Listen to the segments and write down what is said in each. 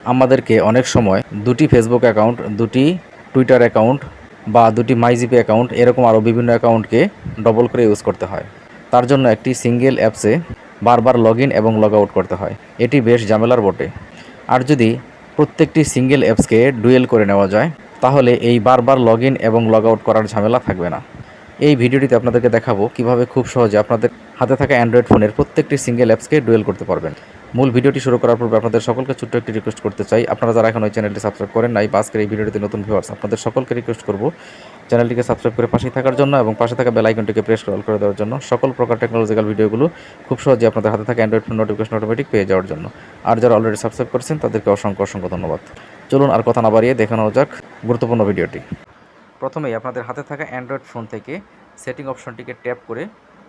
আমাদেরকে অনেক সময় দুটি ফেসবুক অ্যাকাউন্ট দুটি টুইটার অ্যাকাউন্ট বা দুটি মাইজিপি অ্যাকাউন্ট এরকম আরও বিভিন্ন অ্যাকাউন্টকে ডবল করে ইউজ করতে হয়। তার জন্য একটি সিঙ্গেল অ্যাপসে বারবার লগ ইন এবং লগ আউট করতে হয়। এটি বেশ ঝামেলার বটে। আর যদি প্রত্যেকটি সিঙ্গেল অ্যাপসকে ডুয়েল করে নেওয়া যায়, তাহলে এই বারবার লগ ইন এবং লগ আউট করার ঝামেলা থাকবে না। এই ভিডিওটিতে আপনাদেরকে দেখাবো কীভাবে খুব সহজে আপনাদের হাতে থাকা অ্যান্ড্রয়েড ফোনের প্রত্যেকটি সিঙ্গেল অ্যাপসকে ডুয়েল করতে পারবেন। মূল ভিডিওটি শুরু করার পূর্বে আপনাদের সকলকে ছোট্ট একটি রিকোয়েস্ট করতে চাই। আপনারা যারা এখন ওই চ্যানেলটি সাবস্ক্রাইব করেন নাই, বা আজকের এই ভিডিওটিতে নতুন ভিউয়ার্স আপনাদের সকলকে রিকোয়েস্ট করব চ্যানেলটিকে সাবস্ক্রাইব করে পাশে থাকার জন্য এবং পাশে থাকা বেল আইকনটিকে প্রেস কল করে দেওয়ার জন্য সকল প্রকার টেকনোলজিক্যাল ভিডিওগুলো খুব সহজে আপনাদের হাতে থাকা অ্যান্ড্রয়েড ফোন নোটিফিকেশন অটোমেটিক পেয়ে যাওয়ার জন্য। আর যারা অলরেডি সাবস্ক্রাইব করেছেন, তাদেরকে অসংখ্য অসংখ্য ধন্যবাদ। চলুন আর কথা না বাড়িয়ে দেখানো যাক গুরুত্বপূর্ণ ভিডিওটি। প্রথমেই আপনাদের হাতে থাকা অ্যান্ড্রয়েড ফোন থেকে সেটিং অপশনটিকে ট্যাপ করে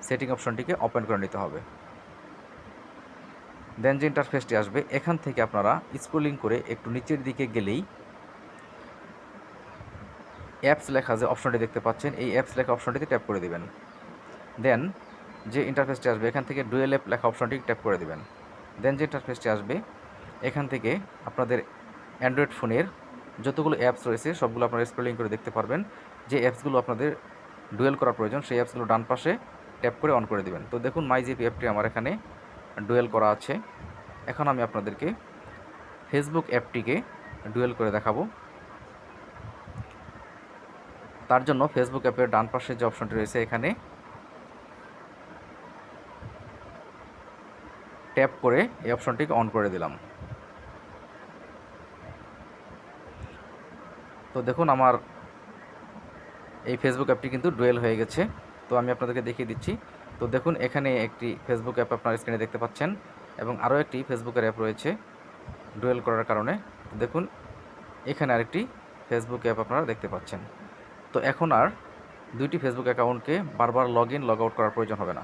সেটিং অপশনটিকে ওপেন করে নিতে হবে। দেন যে ইন্টারফেসটি আসবে, এখান থেকে আপনারা স্ক্রোলিং করে একটু নিচের দিকে গেলেই অ্যাপস লেখা যে অপশনটি দেখতে পাচ্ছেন, এই অ্যাপস লেখা অপশনটিতে ট্যাপ করে দিবেন। দেন যে ইন্টারফেসটি আসবে, এখান থেকে ডুয়েল অ্যাপ লেখা অপশনটি ট্যাপ করে দিবেন। দেন যে ইন্টারফেসটি আসবে, এখান থেকে আপনাদের অ্যান্ড্রয়েড ফোনের যতগুলো অ্যাপস রয়েছে, সবগুলো আপনারা স্ক্রোলিং করে দেখতে পারবেন। যে অ্যাপসগুলো আপনাদের ডুয়েল করা প্রয়োজন, সেই অ্যাপসগুলো ডান পাশে ট্যাপ করে অন করে দিবেন। তো দেখুন মাই জিপি অ্যাপটি আমার এখানে ডুয়েল করা আছে। এখন আমি আপনাদেরকে ফেসবুক অ্যাপটিকে ডুয়েল করে দেখাবো। তার জন্য ফেসবুক অ্যাপের ডান পাশে যে অপশনটি রয়েছে, এখানে ট্যাপ করে এই অপশনটিকে অন করে দিলাম। তো দেখুন, আমার এই ফেসবুক অ্যাপটি কিন্তু ডুয়েল হয়ে গেছে। তো আমি আপনাদেরকে দেখিয়ে দিচ্ছি তো দেখুন, এখানে একটি ফেসবুক অ্যাপ আপনার স্ক্রিনে দেখতে পাচ্ছেন এবং আরও একটি ফেসবুকের অ্যাপ রয়েছে ডুয়েল করার কারণে। দেখুন, এখানে আরেকটি ফেসবুক অ্যাপ আপনারা দেখতে পাচ্ছেন। তো এখন আর দুইটি ফেসবুক অ্যাকাউন্টকে বারবার লগ ইন লগ আউট করার প্রয়োজন হবে না।